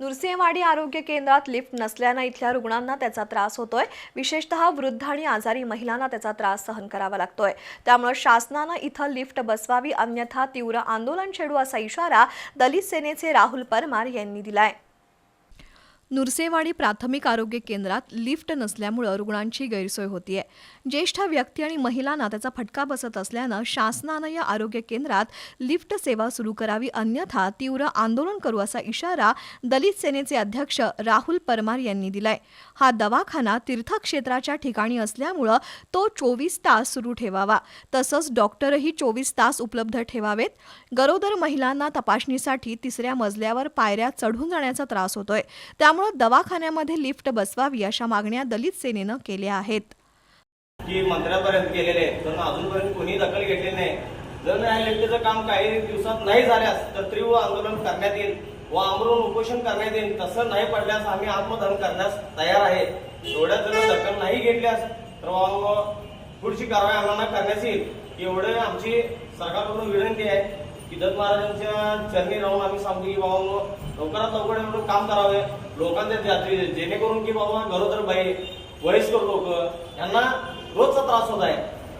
नुरसिंहवाडी आरोग्य केंद्रात लिफ्ट नसल्यानं इथल्या रुग्णांना त्याचा त्रास होतोय. विशेषतः वृद्ध आणि आजारी महिलांना त्याचा त्रास सहन करावा लागतोय. त्यामुळे शासनानं इथं लिफ्ट बसवावी अन्यथा तीव्र आंदोलन छेडू असा इशारा दलित सेनेचे राहुल परमार यांनी दिलाय. नुरसेवाडी प्राथमिक आरोग्य केंद्रात लिफ्ट नसल्यामुळं रुग्णांची गैरसोय होतीये. ज्येष्ठ व्यक्ती आणि महिलांना त्याचा फटका बसत असल्यानं शासनानं या आरोग्य केंद्रात लिफ्ट सेवा सुरू करावी अन्यथा तीव्र आंदोलन करू असा इशारा दलित सेनेचे अध्यक्ष राहुल परमार यांनी दिलाय. हा दवाखाना तीर्थक्षेत्राच्या ठिकाणी असल्यामुळं तो चोवीस तास सुरू ठेवावा. तसंच डॉक्टरही चोवीस तास उपलब्ध ठेवावेत. गरोदर महिलांना तपासणीसाठी तिसऱ्या मजल्यावर पायऱ्या चढून जाण्याचा त्रास होतोय. त्यामुळे दवाखान्यामध्ये लिफ्ट बसवावी अशा मागण्या दलित सेनेनं केल्या आहेत. की मंत्र्यापर्यंत गेलेले तर पण अजूनपर्यंत कोणी दखल घेतली नाही. जर न्याय लिफ्टचं काम काही दिवसात नाही झाल्यास तर तीव्र आंदोलन करण्यात येईल व आमरून उपोषण करण्यात येईल तसं नाही पडल्यास आम्ही आत्मदहन करण्यास तयार आहे. एवढ्या जर दखल नाही घेतल्यास तर पुढची कारवाई आम्हाला करण्यात येईल. एवढं आमची सरकारकडून विनंती आहे. की दत्त महाराजांच्या चरणी राहून आम्ही सांगतो की बाबा लवकरात लवकर एवढं काम करावे. लोकांच्या जात्री जेणेकरून की बाबा गरोदर बाई वयस्कर लोक यांना रोजचा त्रास होत आहे.